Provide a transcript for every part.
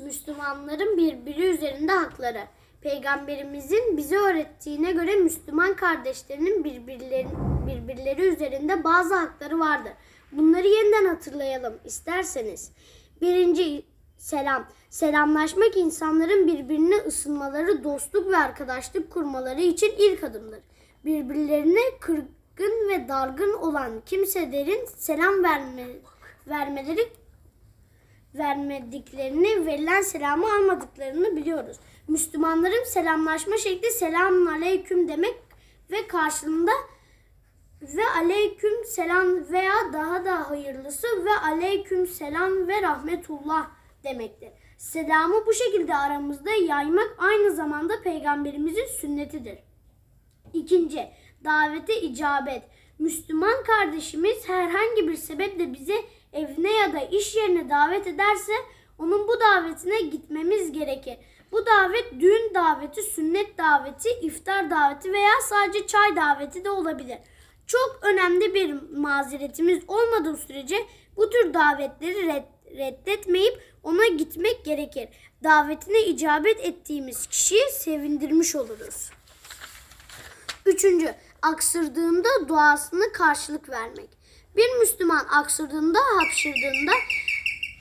Müslümanların birbiri üzerinde hakları. Peygamberimizin bize öğrettiğine göre Müslüman kardeşlerinin birbirleri, birbirleri üzerinde bazı hakları vardır. Bunları yeniden hatırlayalım isterseniz. Birinci selam. Selamlaşmak insanların birbirine ısınmaları, dostluk ve arkadaşlık kurmaları için ilk adımdır. Birbirlerine kırgın ve dargın olan kimselerin selam verme, vermeleri vermediklerini, verilen selamı almadıklarını biliyoruz. Müslümanların selamlaşma şekli selamun aleyküm demek ve karşılığında ve aleyküm selam veya daha da hayırlısı ve aleyküm selam ve rahmetullah demektir. Selamı bu şekilde aramızda yaymak aynı zamanda peygamberimizin sünnetidir. İkinci, davete icabet. Müslüman kardeşimiz herhangi bir sebeple bize evine ya da iş yerine davet ederse onun bu davetine gitmemiz gerekir. Bu davet düğün daveti, sünnet daveti, iftar daveti veya sadece çay daveti de olabilir. Çok önemli bir mazeretimiz olmadığı sürece bu tür davetleri red- reddetmeyip ona gitmek gerekir. Davetine icabet ettiğimiz kişiyi sevindirmiş oluruz. Üçüncü, aksırdığında duasını karşılık vermek. Bir Müslüman aksırdığında, hapşırdığında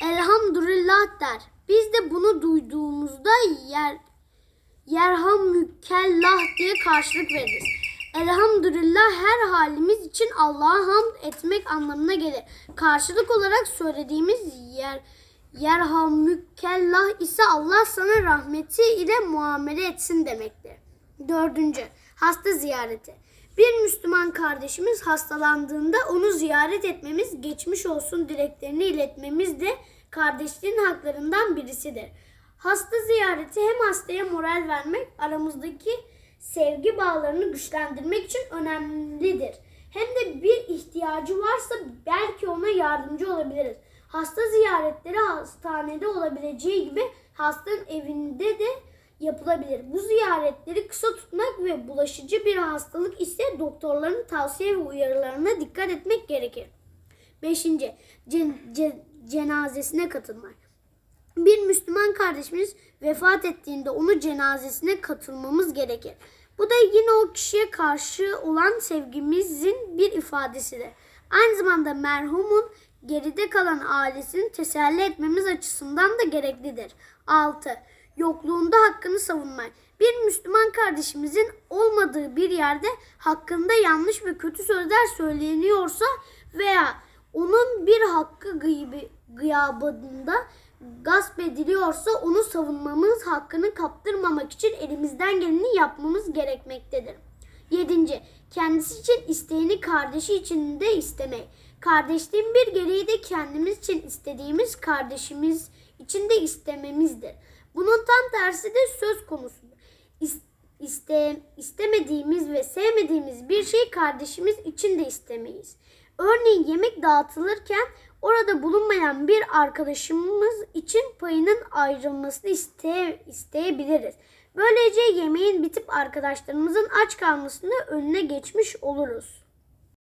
elhamdülillah der. Biz de bunu duyduğumuzda yer yerham mükellah diye karşılık veririz. Elhamdülillah her halimiz için Allah'a hamd etmek anlamına gelir. Karşılık olarak söylediğimiz yer yerham mükellah ise Allah sana rahmeti ile muamele etsin demektir. Dördüncü, hasta ziyareti. Bir Müslüman kardeşimiz hastalandığında onu ziyaret etmemiz, geçmiş olsun dileklerini iletmemiz de kardeşliğin haklarından birisidir. Hasta ziyareti hem hastaya moral vermek, aramızdaki sevgi bağlarını güçlendirmek için önemlidir. Hem de bir ihtiyacı varsa belki ona yardımcı olabiliriz. Hasta ziyaretleri hastanede olabileceği gibi hastanın evinde de yapılabilir. Bu ziyaretleri kısa tutmak ve bulaşıcı bir hastalık ise doktorların tavsiye ve uyarılarına dikkat etmek gerekir. Beşinci, cen- ce- cenazesine katılmak. Bir Müslüman kardeşimiz vefat ettiğinde onu cenazesine katılmamız gerekir. Bu da yine o kişiye karşı olan sevgimizin bir ifadesidir. Aynı zamanda merhumun geride kalan ailesini teselli etmemiz açısından da gereklidir. 6. Yokluğunda hakkını savunmak. Bir Müslüman kardeşimizin olmadığı bir yerde hakkında yanlış ve kötü sözler söyleniyorsa veya onun bir hakkı gıybi, gıyabında gasp ediliyorsa onu savunmamız, hakkını kaptırmamak için elimizden geleni yapmamız gerekmektedir. 7. Kendisi için isteğini kardeşi için de istemek. Kardeşliğin bir gereği de kendimiz için istediğimiz kardeşimiz için de istememizdir. Bunun tam tersi de söz konusudur. İs- iste, istemediğimiz ve sevmediğimiz bir şey kardeşimiz için de istemeyiz. Örneğin yemek dağıtılırken orada bulunmayan bir arkadaşımız için payının ayrılmasını iste, isteyebiliriz. Böylece yemeğin bitip arkadaşlarımızın aç kalmasını önüne geçmiş oluruz.